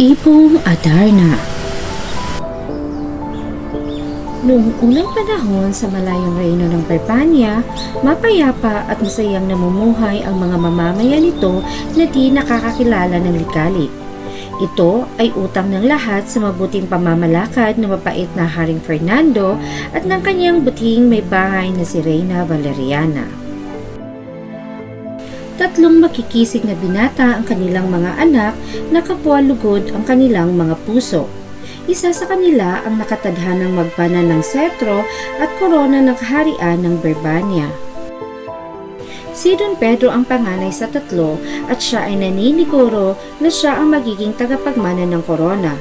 Ibong Adarna Noong unang panahon sa malayong reyno ng Perpania, mapayapa at masayang namumuhay ang mga mamamayan nito na di nakakakilala ng likalik. Ito ay utang ng lahat sa mabuting pamamalakad ng mapait na Haring Fernando at ng kanyang buting may bahay na si Reyna Valeriana. Tatlong makikisig na binata ang kanilang mga anak na kapwa lugod ang kanilang mga puso. Isa sa kanila ang nakatadhanang magpana ng setro at korona ng kaharian ng Berbania. Si Don Pedro ang panganay sa tatlo at siya ay naniniguro na siya ang magiging tagapagmana ng korona.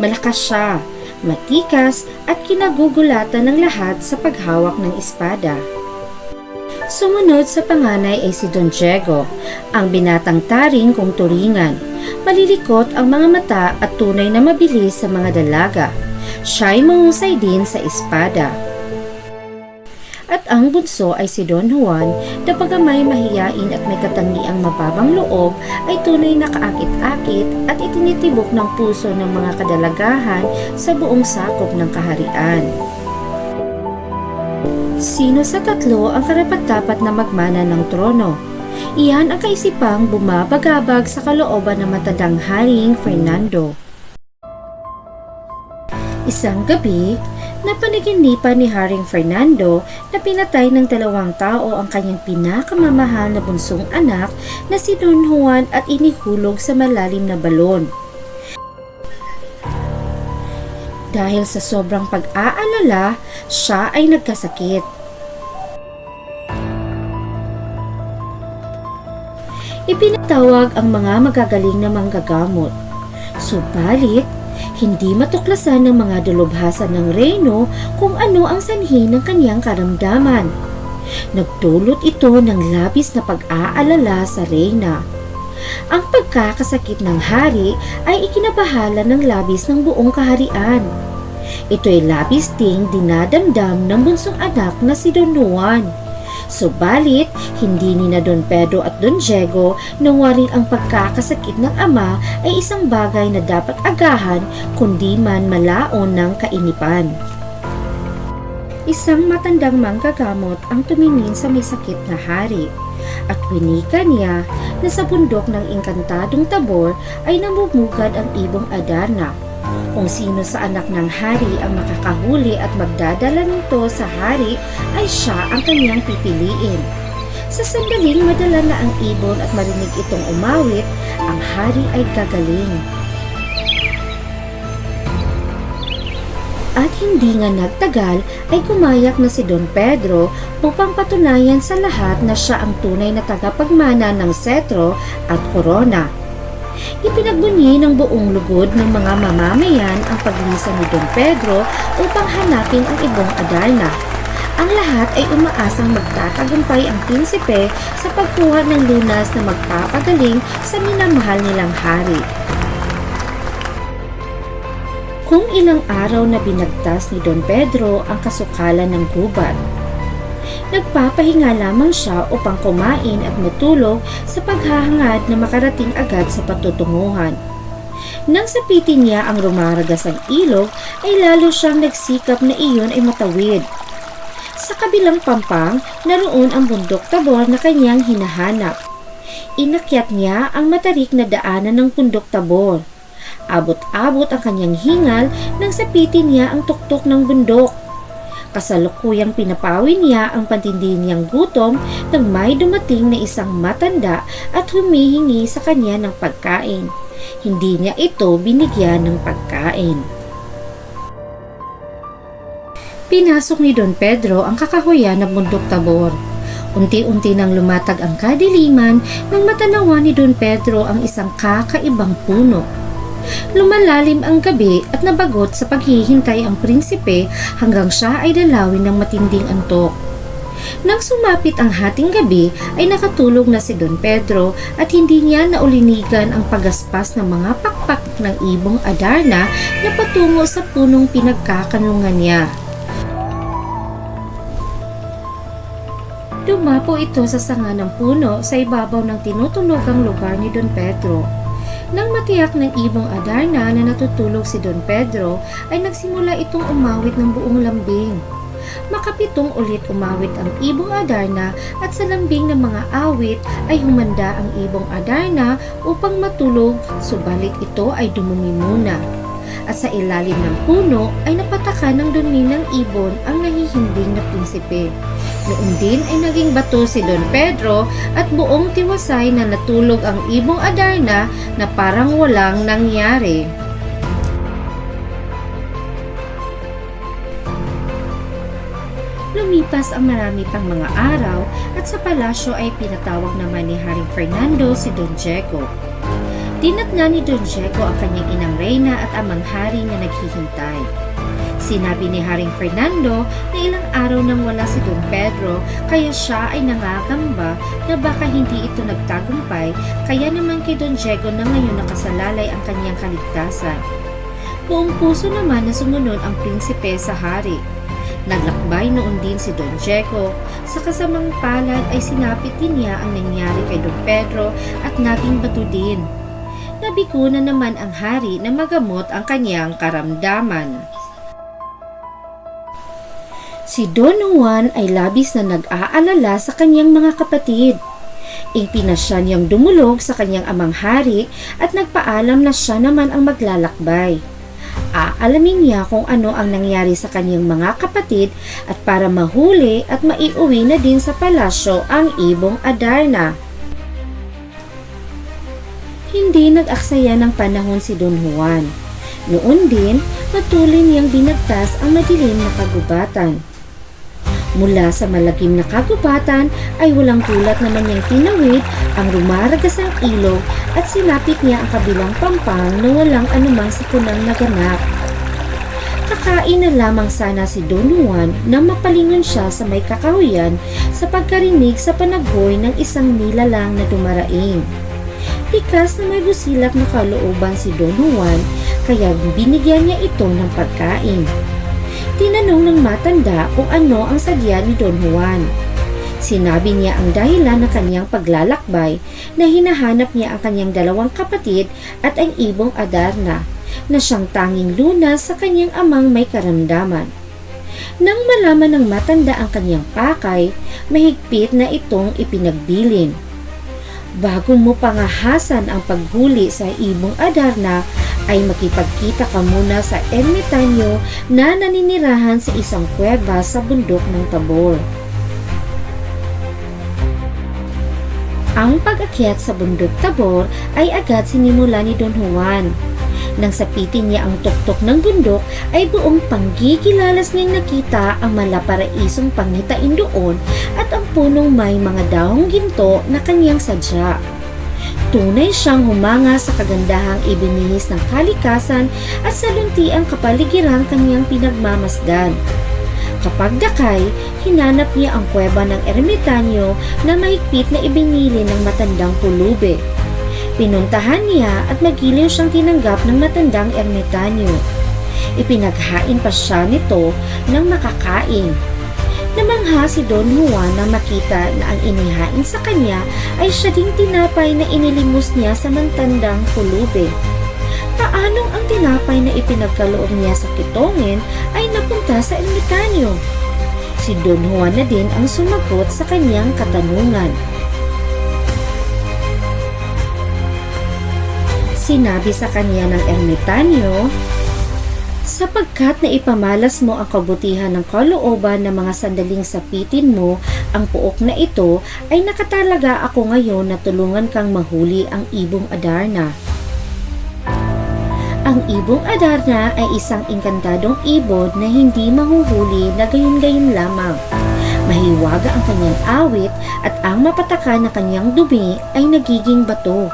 Malakas siya, matikas at kinagugulatan ng lahat sa paghawak ng espada. Sumunod sa panganay ay si Don Diego, ang binatang taring kung turingan. Malilikot ang mga mata at tunay na mabilis sa mga dalaga. Siya ay mahusay din sa espada. At ang bunso ay si Don Juan na pagamay mahiyain at may katangiang mababang loob ay tunay na kaakit-akit at itinitibok ng puso ng mga kadalagahan sa buong sakop ng kaharian. Sino sa tatlo ang karapat-dapat na magmana ng trono? Iyan ang kaisipang bumabagabag sa kalooban ng matandang haring Fernando. Isang gabi, napanaginipan ni Haring Fernando na pinatay ng dalawang tao ang kanyang pinakamamahal na bunsong anak na si Don Juan at inihulog sa malalim na balon. Dahil sa sobrang pag-aalala, siya ay nagkasakit. Ipinatawag ang mga magagaling na manggagamot. Subalit, hindi matuklasan ng mga dalubhasa ng reyno kung ano ang sanhi ng kanyang karamdaman. Nagdulot ito ng labis na pag-aalala sa reyna. Ang pagkakasakit ng hari ay ikinabahala ng labis ng buong kaharian. Ito ay labis ding dinadamdam ng bunsong anak na si Don Juan. Subalit, hindi ni na Don Pedro at Don Diego nawaring ang pagkakasakit ng ama ay isang bagay na dapat agahan kundi man malaon ng kainipan. Isang matandang manggagamot ang tumingin sa may sakit na hari at winika niya na sa bundok ng inkantadong tabor ay namumugad ang ibong Adarna. Kung sino sa anak ng hari ang makakahuli at magdadala nito sa hari ay siya ang kanyang pipiliin. Sa sandaling madala na ang ibon at marinig itong umawit, ang hari ay gagaling. At hindi nga nagtagal ay gumayak na si Don Pedro upang patunayan sa lahat na siya ang tunay na tagapagmana ng setro at korona. Ipinagbunyi ng buong lugod ng mga mamamayan ang paglisa ni Don Pedro upang hanapin ang ibong Adarna. Ang lahat ay umaasang magtatagumpay ang prinsipe sa pagkuha ng lunas na magpapagaling sa minamahal nilang hari. Kung ilang araw na binagtas ni Don Pedro ang kasukalan ng gubat, nagpapahinga lamang siya upang kumain at matulog sa paghahangad na makarating agad sa patutunguhan. Nang sapitin niya ang rumaragas ang ilog, ay lalo siyang nagsikap na iyon ay matawid. Sa kabilang pampang, naroon ang bundok tabor na kanyang hinahanap. Inakyat niya ang matarik na daanan ng bundok tabor. Abot-abot ang kanyang hingal nang sapitin niya ang tuktok ng bundok. Kasalukuyang pinapawi niya ang pantindi niyang gutom nang may dumating na isang matanda at humihingi sa kanya ng pagkain. Hindi niya ito binigyan ng pagkain. Pinasok ni Don Pedro ang kakahuyan ng bundok tabor. Unti-unti nang lumatag ang kadiliman nang matanawa ni Don Pedro ang isang kakaibang puno. Lumalalim ang gabi at nabagot sa paghihintay ang prinsipe hanggang siya ay dalawin ng matinding antok. Nang sumapit ang hating gabi ay nakatulog na si Don Pedro at hindi niya naulinigan ang pagaspas ng mga pakpak ng ibong Adarna na patungo sa punong pinagkakanungan niya. Dumapo ito sa sanga ng puno sa ibabaw ng tinutulogang lugar ni Don Pedro. Nang matiyak ng ibong Adarna na natutulog si Don Pedro, ay nagsimula itong umawit ng buong lambing. Makapitong ulit umawit ang ibong Adarna at sa lambing ng mga awit ay humanda ang ibong Adarna upang matulog subalit ito ay dumumi muna. At sa ilalim ng puno ay napatakan ng dumi ng ibon ang nahihimbing na prinsipe. Noon din ay naging bato si Don Pedro at buong tiwasay na natulog ang ibong Adarna na parang walang nangyari. Lumipas ang marami pang mga araw at sa palasyo ay pinatawag naman ni Haring Fernando si Don Diego. Dinatna ni Don Diego ang kanyang inang reyna at amang hari na naghihintay. Sinabi ni Haring Fernando na ilang araw nang wala si Don Pedro kaya siya ay nangagamba na baka hindi ito nagtagumpay kaya naman kay Don Diego na ngayon nakasalalay ang kanyang kaligtasan. Buong puso naman na sumunod ang prinsipe sa hari. Naglakbay noon din si Don Diego. Sa kasamang palad ay sinapit din niya ang nangyari kay Don Pedro at naging bato din. Nabiko na naman ang hari na magamot ang kanyang karamdaman. Si Don Juan ay labis na nag-aalala sa kanyang mga kapatid. Ipinasya niyang dumulog sa kanyang amang hari at nagpaalam na siya naman ang maglalakbay. Aalamin niya kung ano ang nangyari sa kanyang mga kapatid at para mahuli at maiuwi na din sa palasyo ang ibong Adarna. Hindi nag-aksaya ng panahon si Don Juan. Noon din, patuloy niyang binagtas ang madilim na kagubatan. Mula sa malagim na kagubatan ay walang kulat naman niyang tinawid ang rumaragasang ilog at sinapit niya ang kabilang pampang na walang anumang sakunang naganap. Kakain na lamang sana si Don Juan na mapalingon siya sa may kakahuyan sa pagkarinig sa panaghoy ng isang nilalang na dumaraing. Likas na may busilak na kalooban si Don Juan kaya binigyan niya ito ng pagkain. Tinanong ng matanda kung ano ang sadya ni Don Juan. Sinabi niya ang dahilan ng kanyang paglalakbay na hinahanap niya ang kanyang dalawang kapatid at ang ibong Adarna na siyang tanging lunas sa kanyang amang may karamdaman. Nang malaman ng matanda ang kanyang pakay, mahigpit na itong ipinagbilin. Bago mo pangahasan ang paghuli sa ibong Adarna, ay makipagkita ka muna sa ermitanyo na naninirahan sa isang kuweba sa bundok ng Tabor. Ang pag-akyat sa bundok Tabor ay agad sinimula ni Don Juan. Nang sapitin niya ang tuktok ng bundok ay buong panggigilalas niyang nakita ang malaparaisong pangitain doon at ang punong may mga dahong ginto na kanyang sadya. Tunay siyang humanga sa kagandahang ibinihis ng kalikasan at sa luntiang kapaligiran kanyang pinagmamasdan. Kapag dakay, hinanap niya ang kuweba ng ermitanyo na mahigpit na ibinili ng matandang pulube. Pinuntahan niya at magiliw siyang tinanggap ng matandang ermitanyo. Ipinaghain pa siya nito ng makakain. Namangha si Don Juan na makita na ang inihain sa kanya ay siya ding tinapay na inilimos niya sa matandang pulube. Paanong ang tinapay na ipinagkaloob niya sa kitongin ay napunta sa ermitanyo? Si Don Juan na din ang sumagot sa kanyang katanungan. Sinabi sa kanya ng ermitanyo, Sapagkat na ipamalas mo ang kabutihan ng kalooban ng mga sandaling sapitin mo, ang puok na ito ay nakatalaga ako ngayon na tulungan kang mahuli ang ibong Adarna. Ang ibong Adarna ay isang inkantadong ibon na hindi mahuhuli na gayon-gayon lamang. Mahiwaga ang kanyang awit at ang mapataka na kanyang dumi ay nagiging bato.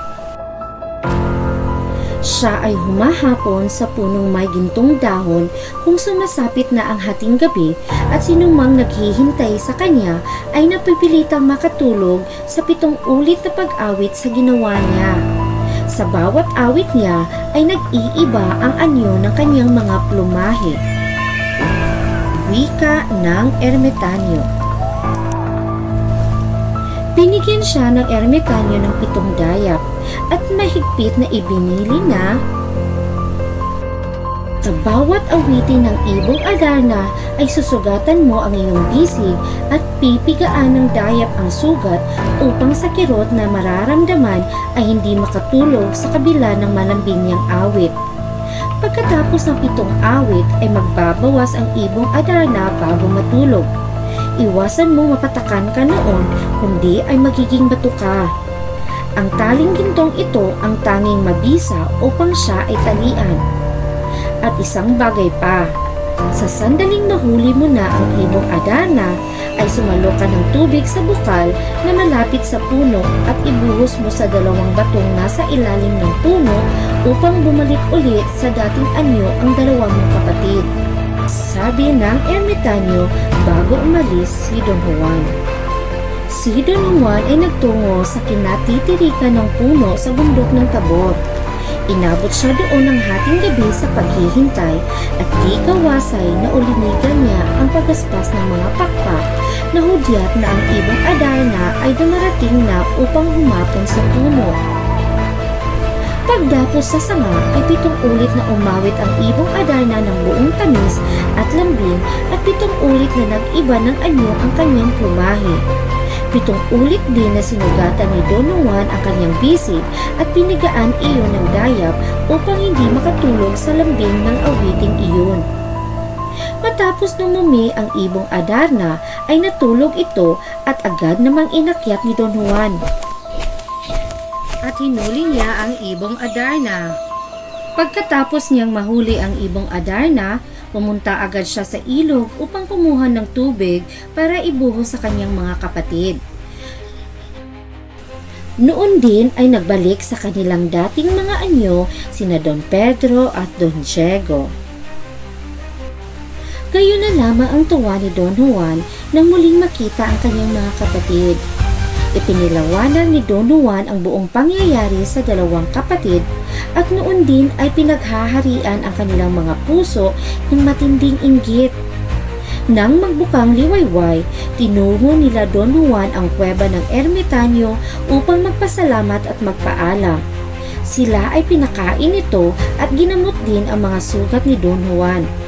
Siya ay humahapon sa punong may gintong dahon kung sumasapit na ang hating gabi at sinumang naghihintay sa kanya ay napipilitang makatulog sa pitong ulit na pag-awit sa ginawa niya. Sa bawat awit niya ay nag-iiba ang anyo ng kanyang mga plumahe. Wika ng Ermitanyo Binigyan siya ng ermitanyo ng pitong dayap at mahigpit na ibinili na sa bawat awitin ng ibong Adarna ay susugatan mo ang iyong bisig at pipigaan ng dayap ang sugat upang sa kirot na mararamdaman ay hindi makatulog sa kabila ng malambing niyang awit. Pagkatapos ng pitong awit ay magbabawas ang ibong Adarna bago matulog. Iwasan mo mapatakan ka noon kundi ay magiging bato ka. Ang taling gintong ito ang tanging mabisa upang siya ay talian. At isang bagay pa, sa sandaling mahuli mo na ang ibong Adana, ay sumalo ka ng tubig sa bukal na malapit sa puno at ibuhos mo sa dalawang batong nasa ilalim ng puno upang bumalik ulit sa dating anyo ang dalawang kapatid. Sabi ng ermitanyo bago umalis si Don Juan. Si Don Juan ay nagtungo sa kinatitirikan ng puno sa bundok ng Tabor. Inabot siya doon ng hating gabi sa paghihintay at di kawasay na ulinigan niya ang pagaspas ng mga pakpak na hudyat na ang ibang Adarna ay dumarating na upang humapon sa puno. Pagdapos sa sanga ay pitong ulit na umawit ang ibong Adarna ng buong tamis at lambing at pitong ulit na nag-iba ng anyo ang kanyang plumahe. Pitong ulit din na sinugatan ni Don Juan ang kanyang bisig at pinigaan iyon ng dayap upang hindi makatulog sa lambing ng awiting iyon. Matapos numumi ang ibong Adarna ay natulog ito at agad namang inakyat ni Don Juan. At hinuli niya ang ibong Adarna. Pagkatapos niyang mahuli ang ibong Adarna, pumunta agad siya sa ilog upang kumuha ng tubig para ibuhos sa kanyang mga kapatid. Noon din ay nagbalik sa kanilang dating mga anyo sina Don Pedro at Don Diego. Gayon na lamang ang tuwa ni Don Juan nang muling makita ang kanyang mga kapatid. Ipinilawanan ni Don Juan ang buong pangyayari sa dalawang kapatid at noon din ay pinaghaharian ang kanilang mga puso ng matinding inggit. Nang magbukang liwayway, tinungo nila Don Juan ang kuweba ng ermitanyo upang magpasalamat at magpaalam. Sila ay pinakain ito at ginamot din ang mga sugat ni Don Juan.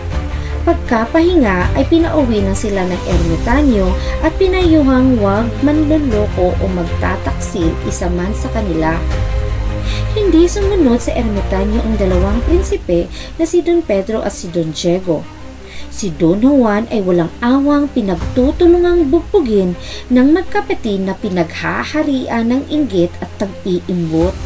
Pagkapahinga ay pinauwi na sila ng ermitanyo at pinayuhang huwag manloloko o magtataksil isa man sa kanila. Hindi sumunod sa ermitanyo ang dalawang prinsipe na si Don Pedro at si Don Diego. Si Don Juan ay walang awang pinagtutulungang bugbugin ng magkapatid na pinaghaharian ng inggit at tagpiimbot.